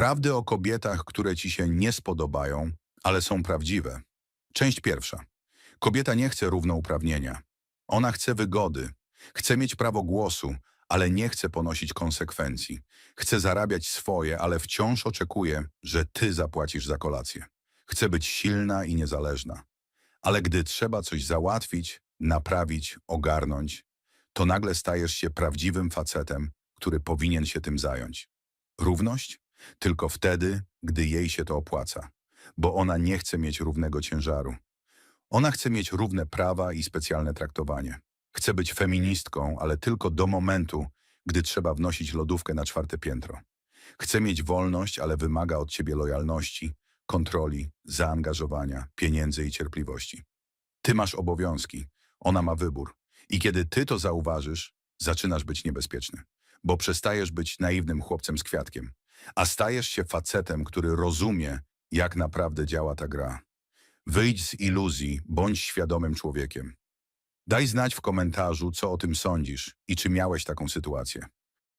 Prawdy o kobietach, które ci się nie spodobają, ale są prawdziwe. Część pierwsza. Kobieta nie chce równouprawnienia. Ona chce wygody. Chce mieć prawo głosu, ale nie chce ponosić konsekwencji. Chce zarabiać swoje, ale wciąż oczekuje, że ty zapłacisz za kolację. Chce być silna i niezależna. Ale gdy trzeba coś załatwić, naprawić, ogarnąć, to nagle stajesz się prawdziwym facetem, który powinien się tym zająć. Równość? Tylko wtedy, gdy jej się to opłaca, bo ona nie chce mieć równego ciężaru. Ona chce mieć równe prawa i specjalne traktowanie. Chce być feministką, ale tylko do momentu, gdy trzeba wnosić lodówkę na czwarte piętro. Chce mieć wolność, ale wymaga od ciebie lojalności, kontroli, zaangażowania, pieniędzy i cierpliwości. Ty masz obowiązki, ona ma wybór. I kiedy ty to zauważysz, zaczynasz być niebezpieczny, bo przestajesz być naiwnym chłopcem z kwiatkiem, a stajesz się facetem, który rozumie, jak naprawdę działa ta gra. Wyjdź z iluzji, bądź świadomym człowiekiem. Daj znać w komentarzu, co o tym sądzisz i czy miałeś taką sytuację.